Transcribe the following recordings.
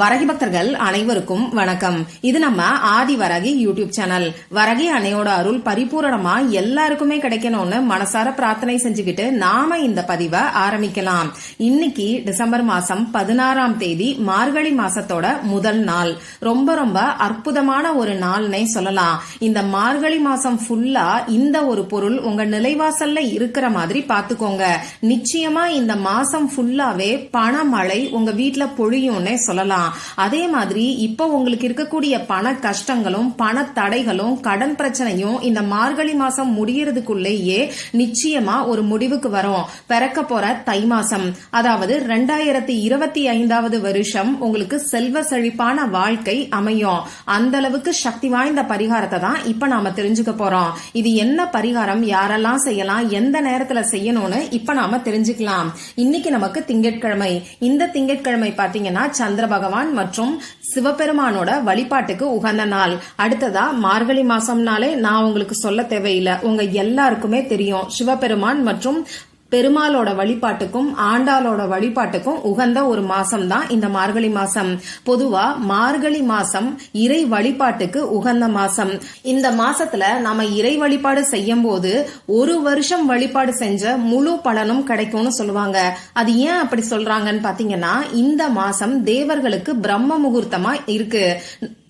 வரகி பக்தர்கள் அனைவருக்கும் வணக்கம். இது நம்ம ஆதி வரகி யூடியூப் சேனல். வரகி அணையோட அருள் பரிபூரணமா எல்லாருக்குமே கிடைக்கணும்னு மனசார பிரார்த்தனை செஞ்சுக்கிட்டு நாம இந்த பதிவை ஆரம்பிக்கலாம். இன்னைக்கு டிசம்பர் மாசம் பதினாறாம் தேதி மார்கழி மாசத்தோட முதல் நாள். ரொம்ப ரொம்ப அற்புதமான ஒரு நாள்னே சொல்லலாம். இந்த மார்கழி மாசம் ஃபுல்லா இந்த ஒரு பொருள் உங்க நிலைவாசல்ல இருக்கிற மாதிரி பாத்துக்கோங்க நிச்சயமா இந்த மாசம் ஃபுல்லாவே பணமழை உங்க வீட்டுல பொழியும்னே சொல்லலாம். அதே மாதிரி இப்போ உங்களுக்கு இருக்கக்கூடிய பண கஷ்டங்களும் பண தடைகளும் கடன் பிரச்சனையும் இந்த மார்கழி மாசம் முடியறதுக்குள்ளேயே நிச்சயமா ஒரு முடிவுக்கு வரும். பிறக்க போற தை மாசம். அதாவது ரெண்டாயிரத்தி இருபத்தி ஐந்தாவது வருஷம் உங்களுக்கு செல்வ செழிப்பான வாழ்க்கை அமையும். அந்த அளவுக்கு சக்தி வாய்ந்த பரிகாரத்தை தான் இப்ப நாம தெரிஞ்சுக்க போறோம். இது என்ன பரிகாரம்? யாரெல்லாம் செய்யலாம்? எந்த நேரத்துல செய்யணும்னு இப்ப நாம தெரிஞ்சுக்கலாம். இன்னைக்கு நமக்கு திங்கட்கிழமை. இந்த திங்கட்கிழமை பாத்தீங்கன்னா சந்திர பகவான் மற்றும் சிவபெருமானோட வழிபாட்டுக்கு உகந்த நாள். அடுத்ததா மார்கழி மாசம்னாலே நான் உங்களுக்கு சொல்ல தேவையில்லை. உங்க எல்லாருக்குமே தெரியும். சிவபெருமான் மற்றும் பெருமாளோட வழிபாட்டுக்கும் ஆண்டாளோட வழிபாட்டுக்கும் உகந்த ஒரு மாசம் தான் இந்த மார்கழி மாசம். பொதுவா மார்கழி மாசம் இறை வழிபாட்டுக்கு உகந்த மாசம். இந்த மாசத்துல நாம இறை வழிபாடு செய்யும் போது ஒரு வருஷம் வழிபாடு செஞ்ச முழு பலனும் கிடைக்கும்னு சொல்லுவாங்க. அது ஏன் அப்படி சொல்றாங்கன்னு பாத்தீங்கன்னா இந்த மாசம் தேவர்களுக்கு பிரம்ம முகூர்த்தமா இருக்கு.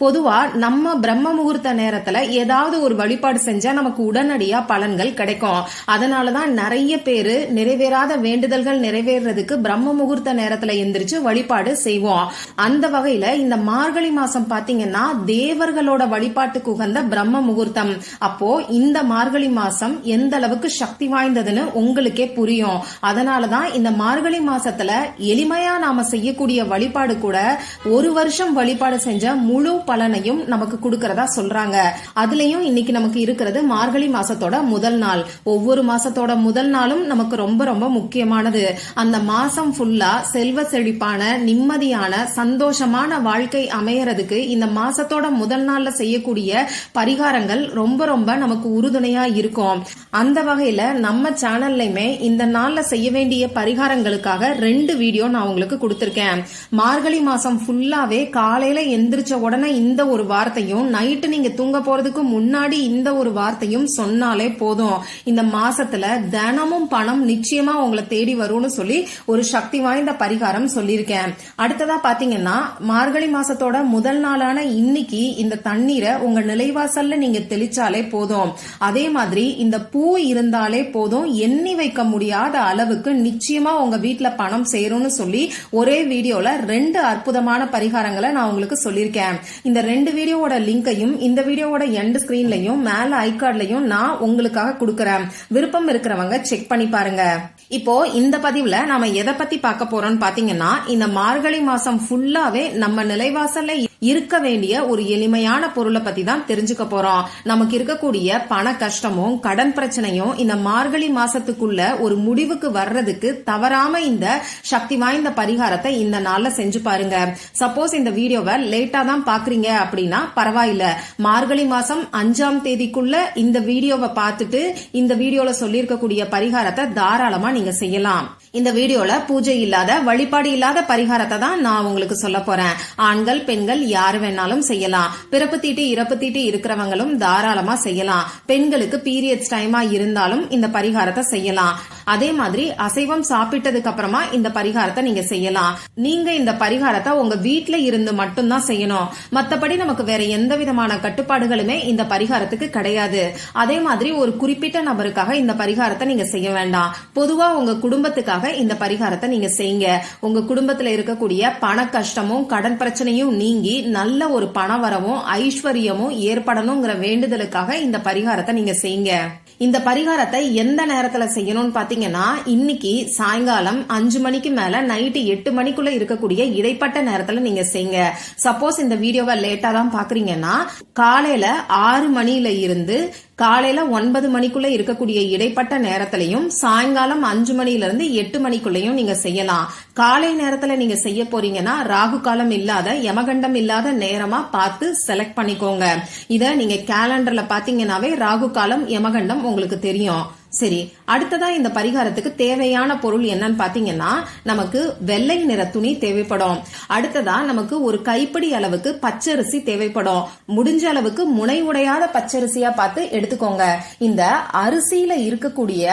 பொதுவா நம்ம பிரம்ம முகூர்த்த நேரத்துல ஏதாவது ஒரு வழிபாடு செஞ்சா நமக்கு உடனடியா பலன்கள் கிடைக்கும். அதனாலதான் நிறைய பேரு நிறைவேறாத வேண்டுதல்கள் நிறைவேறதுக்கு பிரம்ம முகூர்த்த நேரத்துல எந்திரிச்சு வழிபாடு செய்வோம். அந்த வகையில இந்த மார்கழி மாசம் பாத்தீங்கன்னா தேவர்களோட வழிபாட்டுக்கு உகந்த பிரம்ம முகூர்த்தம். அப்போ இந்த மார்கழி மாசம் எந்த அளவுக்கு சக்தி வாய்ந்ததுன்னு உங்களுக்கே புரியும். அதனாலதான் இந்த மார்கழி மாசத்துல எளிமையா நாம செய்யக்கூடிய வழிபாடு கூட ஒரு வருஷம் வழிபாடு செஞ்ச முழு பலனையும் நமக்கு கொடுக்கறதா சொல்றாங்க. அதுலயும் இன்னைக்கு நமக்கு இருக்கிறது மார்கழி மாசத்தோட முதல் நாள். ஒவ்வொரு மாசத்தோட முதல் நாளும் நமக்கு ரொம்ப ரொம்ப முக்கியமானது. அந்த மாசம் ஃபுல்லா செல்வ செழிப்பான நிம்மதியான சந்தோஷமான வாழ்க்கை அமையறதுக்கு இந்த மாசத்தோட முதல் நாள்ல செய்யக்கூடிய பரிகாரங்கள் ரொம்ப ரொம்ப நமக்கு உறுதுணையா இருக்கும். அந்த வகையில நம்ம சேனல்லையுமே இந்த நாள்ல செய்ய வேண்டிய பரிகாரங்களுக்காக ரெண்டு வீடியோ நான் உங்களுக்கு கொடுத்திருக்கேன். மார்கழி மாசம் ஃபுல்லாவே காலையில எந்திரிச்ச உடனே இந்த ஒரு வார்த்தையும் நைட்டு நீங்க தூங்க போறதுக்கு முன்னாடி இந்த ஒரு வார்த்தையும் சொன்னாலே போதும். இந்த மாசத்துல தினமும் பணம் நிச்சயமா உங்களை தேடி வரும்னு சொல்லி ஒரு சக்தி வாய்ந்த பரிகாரம் சொல்லியிருக்கேன். அடுத்ததா பாத்தீங்கன்னா மார்கழி மாசத்தோட முதல் நாளான இன்னைக்கு இந்த தண்ணீரை உங்க நிலைவாசல்ல நீங்க தெளிச்சாலே போதும். அதே மாதிரி இந்த பூ இருந்தாலே போதும். எண்ணி வைக்க முடியாத அளவுக்கு நிச்சயமா உங்க வீட்டுல பணம் சேரும்னு சொல்லி ஒரே வீடியோல ரெண்டு அற்புதமான பரிகாரங்களை நான் உங்களுக்கு சொல்லியிருக்கேன். இந்த ரெண்டு வீடியோவோட லிங்கையும் இந்த வீடியோவோட எண்ட் ஸ்கிரீன்லயும் மேல ஐகார்ட்லயும் நான் உங்களுக்காக கொடுக்கறேன். விருப்பம் இருக்கிறவங்க செக் பண்ணி பாருங்க. இப்போ இந்த பதிவுல நாம எதை பத்தி பார்க்க போறோம்னு பாத்தீங்கன்னா இந்த மார்கழி மாசம் ஃபுல்லாவே நம்ம நிலைவாசல்ல இருக்க வேண்டிய ஒரு எளிமையான பொருளை பத்தி தான் தெரிஞ்சுக்க போறோம். நமக்கு இருக்கக்கூடிய பண கஷ்டமும் கடன் பிரச்சனையும் இந்த மார்கழி மாசத்துக்குள்ள ஒரு முடிவுக்கு வர்றதுக்கு தவறாம இந்த சக்தி வாய்ந்த பரிகாரத்தை இந்த நாள்ல செஞ்சு பாருங்க. சப்போஸ் இந்த வீடியோவை லேட்டா தான் பாக்குறீங்க அப்படின்னா பரவாயில்ல. மார்கழி மாசம் அஞ்சாம் தேதிக்குள்ள இந்த வீடியோவை பார்த்துட்டு இந்த வீடியோல சொல்லியிருக்கக்கூடிய பரிகாரத்தை தாராளமா நீங்க செய்யலாம். இந்த வீடியோல பூஜை இல்லாத வழிபாடு இல்லாத பரிகாரத்தை தான் நான் உங்களுக்கு சொல்ல போறேன். ஆண்கள் பெண்கள் யார் வேணாலும் செய்யலாம். பிறப்பு தீட்டு இறப்பு தீட்டு இருக்கிறவங்களும் தாராளமா செய்யலாம். பெண்களுக்கு பீரியட்ஸ் டைமா இருந்தாலும் இந்த பரிகாரத்தை செய்யலாம். அதே மாதிரி அசைவம் சாப்பிட்டதுக்கு அப்புறமா இந்த பரிகாரத்தை நீங்க செய்யலாம். நீங்க இந்த பரிகாரத்தை உங்க வீட்ல இருந்து மட்டும்தான் செய்யணும். மத்தபடி நமக்கு வேற எந்த விதமான கட்டுப்பாடுகளுமே இந்த பரிகாரத்துக்கு கிடையாது. அதே மாதிரி ஒரு குறிப்பிட்ட நபருக்காக இந்த பரிகாரத்தை நீங்க செய்ய வேண்டாம். பொதுவா உங்க குடும்பத்துக்காக இந்த பரிகாரத்தை நீங்க செய்யுங்க. உங்க குடும்பத்துல இருக்கக்கூடிய பண கஷ்டமும் கடன் பிரச்சனையும் நீங்கி நல்ல ஒரு பண வரவும் ஐஸ்வர்யமும் ஏற்படணுங்கிற வேண்டுதலுக்காக இந்த பரிகாரத்தை நீங்க செய்யுங்க. இந்த பரிகாரத்தை எந்த நேரத்துல செய்யணும்னு பாத்தீங்கன்னா இன்னைக்கு சாயங்காலம் அஞ்சு மணிக்கு மேல நைட்டு எட்டு மணிக்குள்ள இருக்கக்கூடிய இடைப்பட்ட நேரத்துல நீங்க செய்யுங்க. சப்போஸ் இந்த வீடியோவை லேட்டா தான் பாக்குறீங்கன்னா காலையில ஆறு மணியில இருந்து காலையில ஒன்பது மணிக்குள்ள இருக்கக்கூடிய இடைப்பட்ட நேரத்திலையும் சாயங்காலம் அஞ்சு மணில இருந்து எட்டு மணிக்குள்ளயும் நீங்க செய்யலாம். காலை நேரத்துல நீங்க செய்ய போறீங்கன்னா ராகு காலம் இல்லாத யமகண்டம் இல்லாத நேரமா பார்த்து செலக்ட் பண்ணிக்கோங்க. இத நீங்க கேலண்டர்ல பாத்தீங்கன்னாவே ராகு காலம் யமகண்டம் உங்களுக்கு தெரியும். சரி அடுத்ததா இந்த பரிகாரத்துக்கு தேவையான பொருள் என்னன்னு பாத்தீங்கன்னா நமக்கு வெள்ளை நிற துணி தேவைப்படும். அடுத்ததா நமக்கு ஒரு கைப்பிடி அளவுக்கு பச்சரிசி தேவைப்படும். முடிஞ்ச அளவுக்கு முனை உடையாத பச்சரிசியா பார்த்து எடுத்துக்கோங்க. இந்த அரிசியில இருக்கக்கூடிய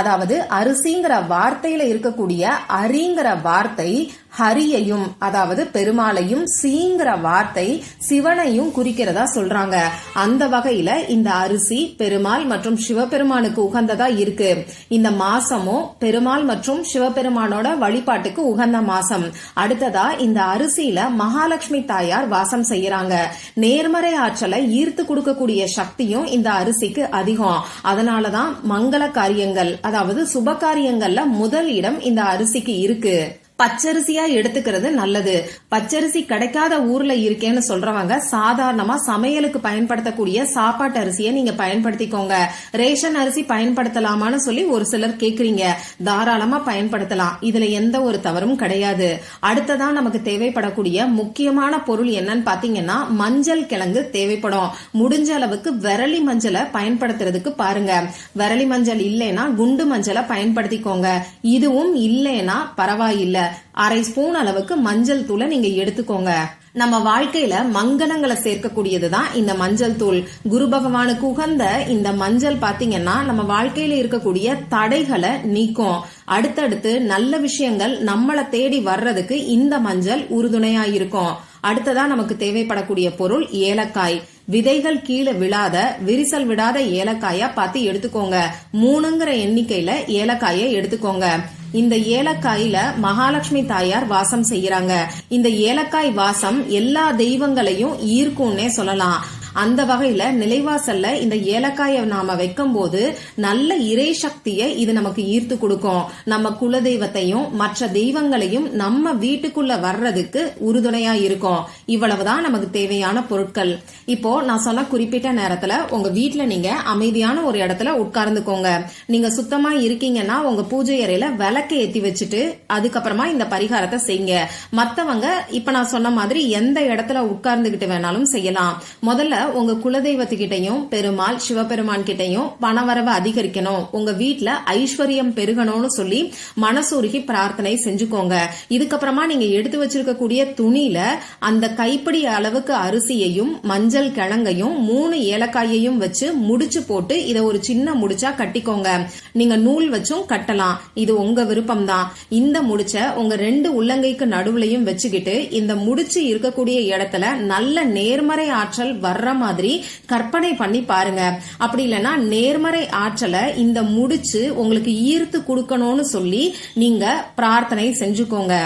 அதாவது அரிசிங்கிற வார்த்தையில இருக்கக்கூடிய அரிங்கிற வார்த்தை ஹரியையும் அதாவது பெருமாளையும் சீங்கிற வார்த்தை சிவனையும் குறிக்கிறதா சொல்றாங்க. அந்த வகையில இந்த அரிசி பெருமாள் மற்றும் சிவபெருமானுக்கு உகந்ததா இருக்கு. இந்த மாசமும் பெருமாள் மற்றும் சிவபெருமானோட வழிபாட்டுக்கு உகந்த மாசம். அடுத்ததா இந்த அரிசியில மகாலட்சுமி தாயார் வாசம் செய்யறாங்க. நேர்மறை ஆற்றலை ஈர்த்து கொடுக்கக்கூடிய சக்தியும் இந்த அரிசிக்கு அதிகம். அதனாலதான் மங்கள காரியங்கள் அதாவது சுப காரியங்கள்ல முதல் இடம் இந்த அரிசிக்கு இருக்கு. பச்சரிசியா எடுத்துக்கிறது நல்லது. பச்சரிசி கிடைக்காத ஊர்ல இருக்கேன்னு சொல்றவங்க சாதாரணமா சமையலுக்கு பயன்படுத்தக்கூடிய சாப்பாட்டு அரிசியை நீங்க பயன்படுத்திக்கோங்க. ரேஷன் அரிசி பயன்படுத்தலாமான்னு சொல்லி ஒரு சிலர் கேக்குறீங்க. தாராளமா பயன்படுத்தலாம். இதுல எந்த ஒரு தவறும் கிடையாது. அடுத்ததான் நமக்கு தேவைப்படக்கூடிய முக்கியமான பொருள் என்னன்னு பாத்தீங்கன்னா மஞ்சள் கிழங்கு தேவைப்படும். முடிஞ்ச அளவுக்கு விரலி மஞ்சளை பயன்படுத்துறதுக்கு பாருங்க. விரலி மஞ்சள் இல்லைன்னா குண்டு மஞ்சளை பயன்படுத்திக்கோங்க. இதுவும் இல்லைன்னா பரவாயில்லை. அரை ஸ்பூன் அளவுக்கு மஞ்சள் தூளை நீங்க எடுத்துக்கோங்க. நம்ம வாழ்க்கையில மங்களங்களை சேர்க்கக்கூடியதுதான் இந்த மஞ்சள் தூள். குரு பகவானுக்கு உகந்த இந்த மஞ்சள் பாத்தீங்கன்னா நம்ம வாழ்க்கையில இருக்கக்கூடிய தடைகளை நீக்கும். அடுத்தடுத்து நல்ல விஷயங்கள் நம்மளை தேடி வர்றதுக்கு இந்த மஞ்சள் உறுதுணையா இருக்கும். அடுத்ததா நமக்கு தேவைப்படக்கூடிய பொருள் ஏலக்காய். விதைகள் கீழே விழாத விரிசல் விடாத ஏலக்காயா பார்த்து எடுத்துக்கோங்க. மூணுங்கிற எண்ணிக்கையில ஏலக்காயை எடுத்துக்கோங்க. இந்த ஏலக்காயில மகாலட்சுமி தாயார் வாசம் செய்யறாங்க. இந்த ஏலக்காய் வாசம் எல்லா தெய்வங்களையும் ஈர்க்கும்னே சொல்லலாம். அந்த வகையில நிலைவாசல்ல இந்த ஏலக்காயை நாம வைக்கும் போது நல்ல இறை சக்தியை இது நமக்கு ஈர்த்து கொடுக்கும். நம்ம குலதெய்வத்தையும் மற்ற தெய்வங்களையும் நம்ம வீட்டுக்குள்ள வர்றதுக்கு உறுதுணையா இருக்கும். இவ்வளவுதான் நமக்கு தேவையான பொருட்கள். இப்போ நான் சொன்ன குறிப்பிட்ட நேரத்துல உங்க வீட்டுல நீங்க அமைதியான ஒரு இடத்துல உட்கார்ந்துக்கோங்க. நீங்க சுத்தமா இருக்கீங்கன்னா உங்க பூஜை அறையில விளக்கு ஏத்தி வச்சுட்டு அதுக்கப்புறமா இந்த பரிகாரத்தை செய்யுங்க. மத்தவங்க இப்ப நான் சொன்ன மாதிரி எந்த இடத்துல உட்கார்ந்துகிட்டு வேணாலும் செய்யலாம். முதல்ல உங்க குலதெய்வத்துக்கிட்டையும் பெருமாள் சிவபெருமான் கிட்டையும் பணவரவு அதிகரிக்கணும். உங்க வீட்ல ஐஸ்வர்யம் பெருகணும்னு சொல்லி மனசூருகி பிரார்த்தனை செஞ்சுக்கோங்க. இதுக்கப்புறமா நீங்க எடுத்து வச்சிருக்கக்கூடிய துணியில அந்த கைப்பிடி அளவுக்கு அரிசியையும் மஞ்சள் கிழங்கையும் மூணு ஏலக்காயையும் வச்சு முடிச்சு போட்டு இதை ஒரு சின்ன முடிச்சா கட்டிக்கோங்க. நீங்க நூல் வச்சும் கட்டலாம். இது உங்க விருப்பம் தான் இந்த முடிச்ச உங்க ரெண்டு உள்ளங்கைக்கு நடுவுலையும் வச்சுக்கிட்டு இந்த முடிச்சு இருக்கக்கூடிய இடத்துல நல்ல நேர்மறை ஆற்றல் வர்ற மாதிரி கற்பனை பண்ணி பாருங்க. அப்படி இல்லைன்னா நேர்மறை ஆற்றலை இந்த முடிச்சு உங்களுக்கு ஈர்த்து கொடுக்கணும்னு சொல்லி நீங்க பிரார்த்தனை செஞ்சுக்கோங்க.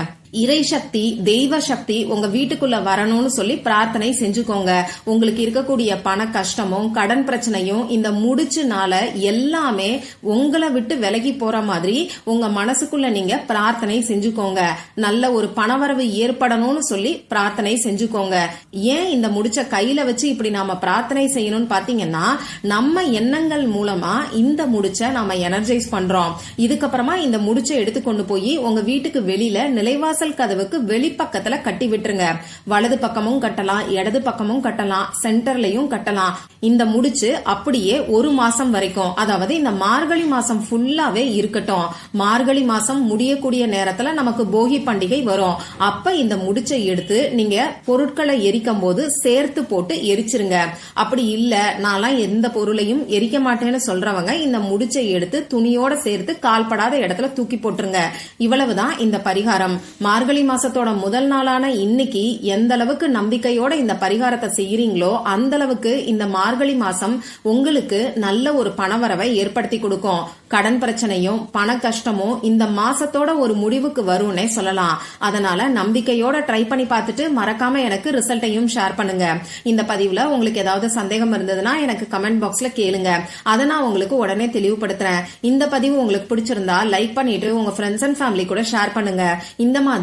இறை சக்தி தெய்வ சக்தி உங்க வீட்டுக்குள்ள வரணும்னு சொல்லி பிரார்த்தனை செஞ்சுக்கோங்க. உங்களுக்கு இருக்கக்கூடிய பண கஷ்டமும் கடன் பிரச்சனையும் இந்த முடிச்சுனால எல்லாமே உங்களை விட்டு விலகி போற மாதிரி உங்க மனசுக்குள்ள நீங்க பிரார்த்தனை செஞ்சுக்கோங்க. நல்ல ஒரு பணவரவு ஏற்படணும்னு சொல்லி பிரார்த்தனை செஞ்சுக்கோங்க. ஏன் இந்த முடிச்ச கையில வச்சு இப்படி நாம பிரார்த்தனை செய்யணும்னு பாத்தீங்கன்னா நம்ம எண்ணங்கள் மூலமா இந்த முடிச்ச நாம எனர்ஜைஸ் பண்றோம். இதுக்கப்புறமா இந்த முடிச்ச எடுத்துக்கொண்டு போய் உங்க வீட்டுக்கு வெளியில வாசல் கதவுக்கு வெளிப்பக்கத்துல கட்டி விட்டுருங்க. வலது பக்கமும் கட்டலாம் இடது பக்கமும் கட்டலாம் சென்டர்லயும் கட்டலாம். இந்த முடிச்சு அப்படியே ஒரு மாசம் வரைக்கும் அதாவது இந்த மார்கழி மாசம் ஃபுல்லாவே இருக்கட்டும். மார்கழி மாசம் முடியக்கூடிய நேரத்துல நமக்கு போகி பண்டிகை வரும். அப்ப இந்த முடிச்சை எடுத்து நீங்க பொருட்களை எரிக்கும் போது சேர்த்து போட்டு எரிச்சிருங்க. அப்படி இல்ல நான்லாம் எந்த பொருளையும் எரிக்க மாட்டேன்னு சொல்றவங்க இந்த முடிச்சை எடுத்து துணியோட சேர்த்து கால்படாத இடத்துல தூக்கி போட்டுருங்க. இவ்வளவுதான் இந்த பரிகாரம். மார்கழி மாசத்தோட முதல் நாளான இன்னைக்கு எந்த அளவுக்கு நம்பிக்கையோட இந்த பரிகாரத்தை செய்யறீங்களோ அந்த அளவுக்கு இந்த மார்கழி மாசம் உங்களுக்கு நல்ல ஒரு பணவரவை ஏற்படுத்தி கொடுக்கும். கடன் பிரச்சனையும் பண கஷ்டமும் இந்த மாசத்தோட ஒரு முடிவுக்கு வரும்னே சொல்லலாம். அதனால நம்பிக்கையோட ட்ரை பண்ணி பார்த்துட்டு மறக்காம எனக்கு ரிசல்ட்டையும் ஷேர் பண்ணுங்க. இந்த பதிவுல உங்களுக்கு ஏதாவது சந்தேகம் இருந்ததுன்னா எனக்கு கமெண்ட் பாக்ஸ்ல கேளுங்க. அதை நான் உங்களுக்கு உடனே தெளிவுபடுத்துறேன். இந்த பதிவு உங்களுக்கு பிடிச்சிருந்தா லைக் பண்ணிட்டு உங்க ஃப்ரெண்ட்ஸ் அண்ட் ஃபேமிலி கூட ஷேர் பண்ணுங்க. இந்த மாதிரி